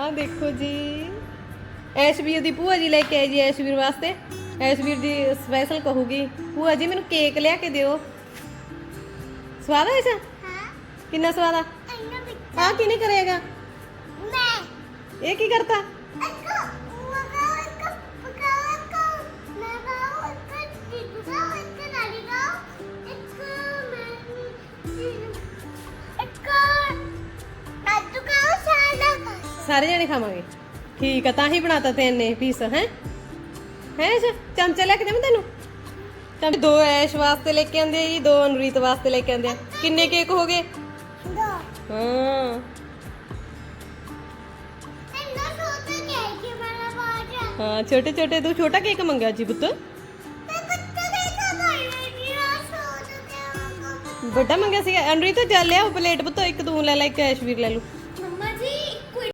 ਹਾਂ ਦੇਖੋ ਜੀ। ਐਸ਼ਵੀਰ ਦੀ ਭੂਆ ਜੀ ਲੈ ਕੇ ਆਈ ਜੀ ਐਸ਼ਵੀਰ ਵਾਸਤੇ। ਐਸ਼ਵੀਰ ਜੀ ਸਪੈਸ਼ਲ ਕਹੂਗੀ ਭੂਆ ਜੀ ਮੈਨੂੰ ਕੇਕ ਲਿਆ ਕੇ ਦਿਓ। ਸਵਾਦ ਹੈ। ਇਸਾ ਕਿੰਨਾ ਸਵਾਦ ਆ? ਆ ਕੀ ਨਹੀਂ ਕਰੇਗਾ? ਮੈਂ। ਇਹ ਕੀ ਕਰਤਾ? ਸਾਰੇ ਜਣੇ ਖਾਵਾਂਗੇ। ਠੀਕ ਆ ਤਾਂ ਹੀ ਬਣਾਤਾ ਤੈਨੇ ਪੀਸ ਹੈ? ਹੈ ਚਮਚਾ ਲੈ ਕੇ ਦੇਵਾਂ ਤੈਨੂੰ? ਚਮਚ ਦੋ ਐਸ਼ ਵਾਸਤੇ ਲੈ ਕੇ ਆਂਦੇ ਜੀ ਦੋ ਅਨਰੀਤ ਵਾਸਤੇ ਲੈ ਕੇ ਆਂਦੇ ਕਿੰਨੇ ਕੇਕ ਹੋ ਗਏ? ਦੋ। ਹਾਂ। ਛੋਟੇ ਛੋਟੇ ਤੂੰ ਛੋਟਾ ਕੇਕ ਮੰਗਿਆ ਜੀ ਪੁੱਤ? ਤੇ ਤਾਂ ਵੱਡਾ ਮੰਗਿਆ ਸੀ ਅਨਰੀਤ ਜਾ ਲਿਆ ਉਹ ਪਲੇਟ ਪੁੱਤ ਇੱਕ ਤੂੰ ਲੈ ਲੈ ਇੱਕ ਐਸ਼ਵੀਰ ਲੈ ਲੂ